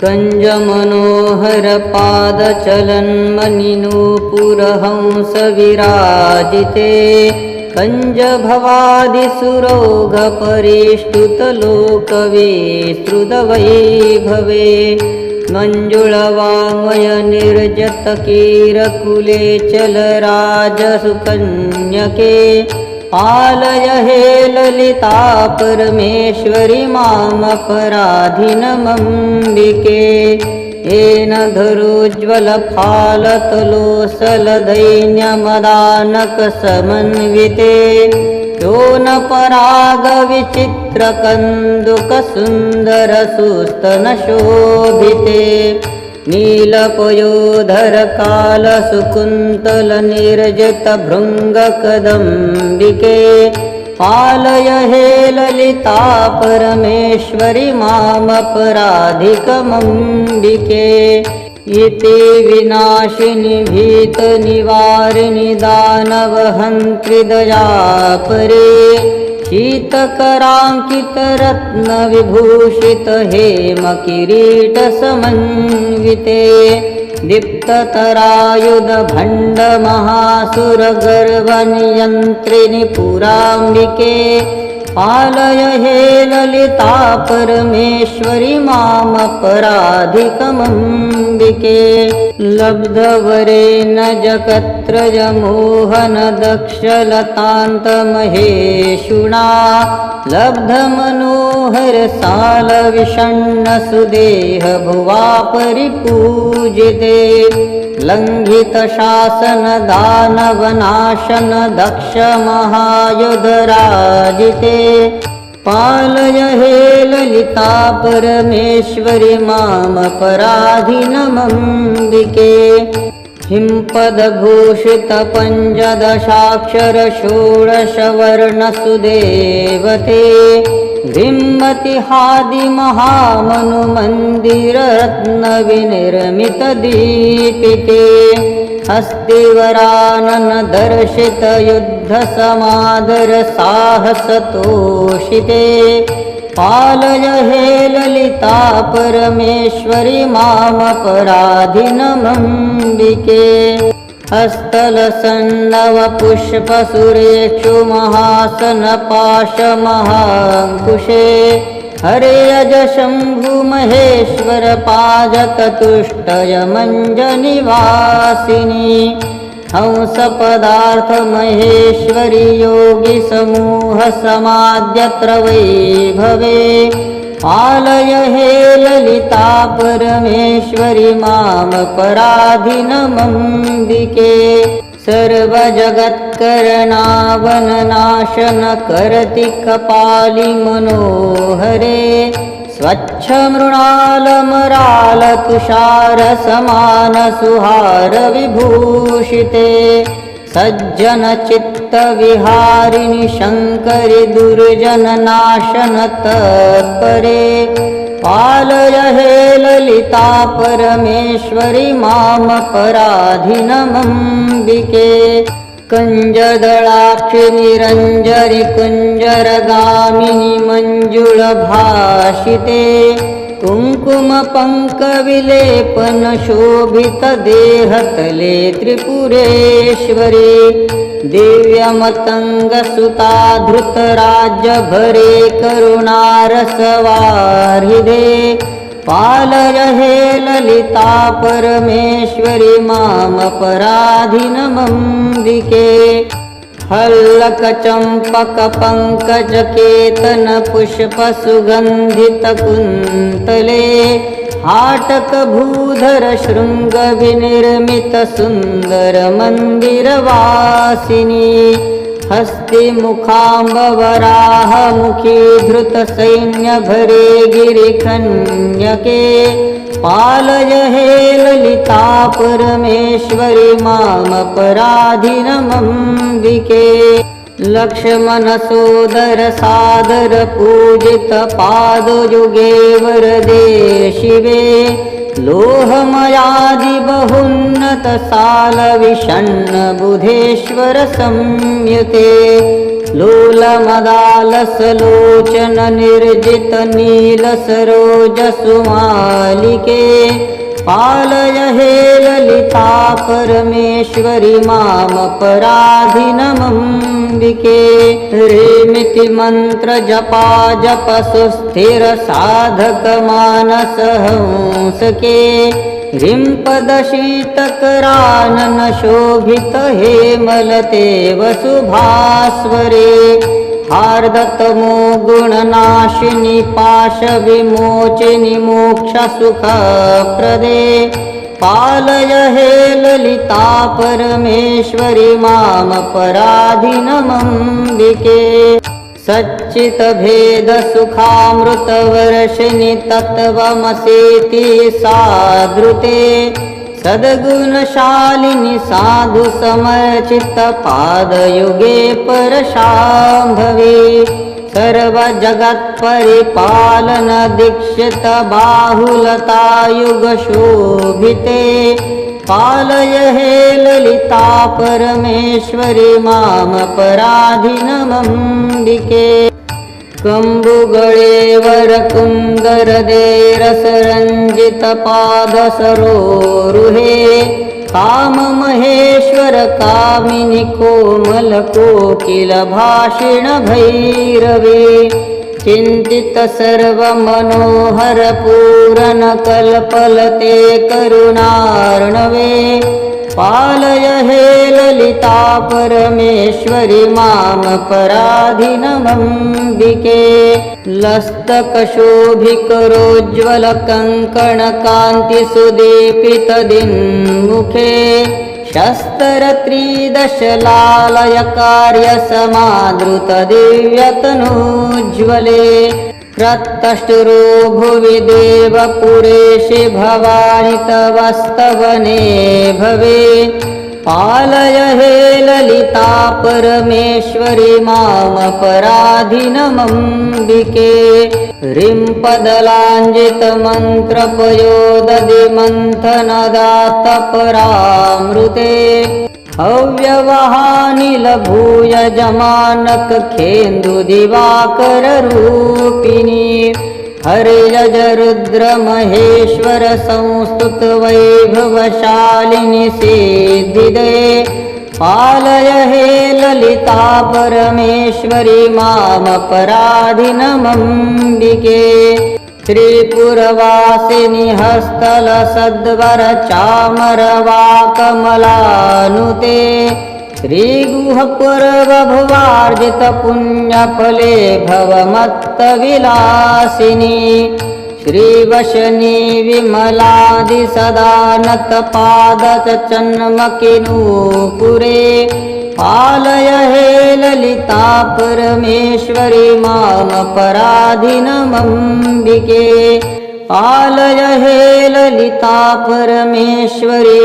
कञ्जमनोहरपादचलन्मनिनूपुरहंसविराजिते कञ्जभवादिसुरोगपरिष्टुतलोकविस्तृतवैभवे मञ्जुळवाङ्मयनिर्जतकीरकुले चलराजसुकन्यके पालय हे ललिता परमेश्वरि मामपराधिनमम्बिके येन धरुज्ज्वलफालतलोसलदैन्यमदानकसमन्विते यो न परागविचित्रकन्दुकसुन्दरसुस्तनशोभिते नीलपयोधरकालसुकुन्तलनिर्जितभृङ्गकदम्बिके पालय हे ललिता परमेश्वरि मामपराधिकमम्बिके इति विनाशिनि भीतनिवारिणि दानवहन्त्रिदयापरे शीतकराङ्कितरत्नविभूषित हेमकिरीटसमन्विते दीप्ततरायुधभण्डमहासुरगर्वनियन्त्रिणि पुराम्बिके। पालय हे ललिता परमेश्वरि मामपराधिकमम्बिके लब्धवरेण जगत्रजमोहनदक्षलतान्तमहेषुणा लब्धमनोहरसालविषण्णसुदेह भुवा परिपूजिते लङ्घितशासनदानवनाशन दक्षमहायुधराजिते पालय हे ललिता परमेश्वरि मामपराधिनमम्बिके हिम्पदभूषितपञ्चदशाक्षरषोडशवर्णसुदेवते ह्रीम्मतिहादिमहामनुमन्दिररत्नविनिर्मितदीपिते हस्तिवराननदर्शितयुद्धसमादरसाहसतोषिते पालय हे ललिता परमेश्वरि मामपराधिनमम्बिके हस्तलसन्नवपुष्पसुरेक्षु महासनपाशमहाङ्कुशे हरे अज शम्भुमहेश्वर पाजकतुष्टयमञ्जनिवासिनि हंसपदार्थमहेश्वरि योगिसमूहसमाद्यत्र वैभवे पालय हे ललिता परमेश्वरि मामपराधिनमम्बिके सर्वजगत्करणावननाशन करति कपालि मनोहरे स्वच्छमृणालमरालतुषारसमानसुहारविभूषिते सज्जनचित्तविहारिणि शङ्करि दुर्जननाशनतत्परे पालय हे ललिता परमेश्वरि मामपराधिनमम्बिके कञ्जदळाक्षिनिरञ्जरि कुञ्जरगामिनि मञ्जुळभाषिते कुङ्कुमपङ्कविलेपनशोभितदेहतले त्रिपुरेश्वरी। दिव्यमतङ्गसुता धृतराजभरे करुणारसवारिदे पालय हे ललिता परमेश्वरि मामपराधिनमम्बिके। हल्लकचम्पकपङ्कजकेतनपुष्पसुगन्धितकुन्तले शृङ्गविनिर्मितसुन्दरमन्दिरवासिनी हस्तिमुखाम्बवराहमुखी धृतसैन्यभरे गिरिकन्यके पालय हे ललिता परमेश्वरि मामपराधिनमम्बिके लक्ष्मणसोदर सादर पूजित पादयुगे वरदे शिवे लोहमयादि बहुन्न बुधेश्वर संयुते लोलमदालसलोचन निर्जित नीलसरोजसुमालिके पालय हे ललिता परमेश्वरि मामपराधिनमम्बिके ह्रीमिति मन्त्रजपा जपसुस्थिर साधकमानसहंसके ह्रीं शोभित हेमलते वसुभास्वरे हार्दतमो गुणनाशिनि पाशविमोचिनि मोक्षसुखप्रदे। पालय हे ललिता परमेश्वरि मामपराधिनमम्बिके। सच्चितभेदसुखामृतवर्षिणि तत्त्वमसेति साधृते। सद्गुणशालिनि साधु समर्चितपादयुगे परशाम्भवे सर्वजगत्परिपालनदीक्षित बाहुलतायुगशोभिते पालय हे ललिता परमेश्वरि मामपराधिनमम्बिके वरकुन्दरदे रसरञ्जितपादसरोरुहे काममहेश्वर कामिनि कोमलकोकिलभाषिणभैरवे चिन्तित सर्वमनोहरपूरनकल्पलते करुणार्णवे पालय हे ललिता परमेश्वरि मामपराधिनमम्बिके लस्तकशोभिकरोज्ज्वलकङ्कणकान्तिसुदीपितदिन्मुखे। शस्तरत्रिदशलालयकार्यसमादृतदिव्यतनोज्ज्वले रत्तष्टुरो भुवि देवपुरेशि भवानि तवस्तवने भवे। पालय हे ललिता परमेश्वरि मामपराधिनमम्बिके। ह्रीम्पदलाञ्जितमन्त्रपयोदधिमन्थनदातपरामृते हव्यवहानिलभूय जमानकखेन्दुदिवाकररूपिणी हरियजरुद्रमहेश्वर संस्तुतवैभवशालिनि सिद्धिदे। पालय हे ललिता परमेश्वरि मामपराधिनमम्बिके श्रीपुरवासिनि हस्तल सद्वर चामरवा कमलानुते। श्रीगुहपुरबभुवार्जितपुण्यफले भवमत्तविलासिनि। श्रीवशनी विमलादिसदानतपादचन्मकिनूपुरे आलय हे ललिता परमेश्वरि मामपराधिनमम्बिके आलय हे ललिता परमेश्वरि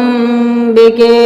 मामपराधिनमम्बिके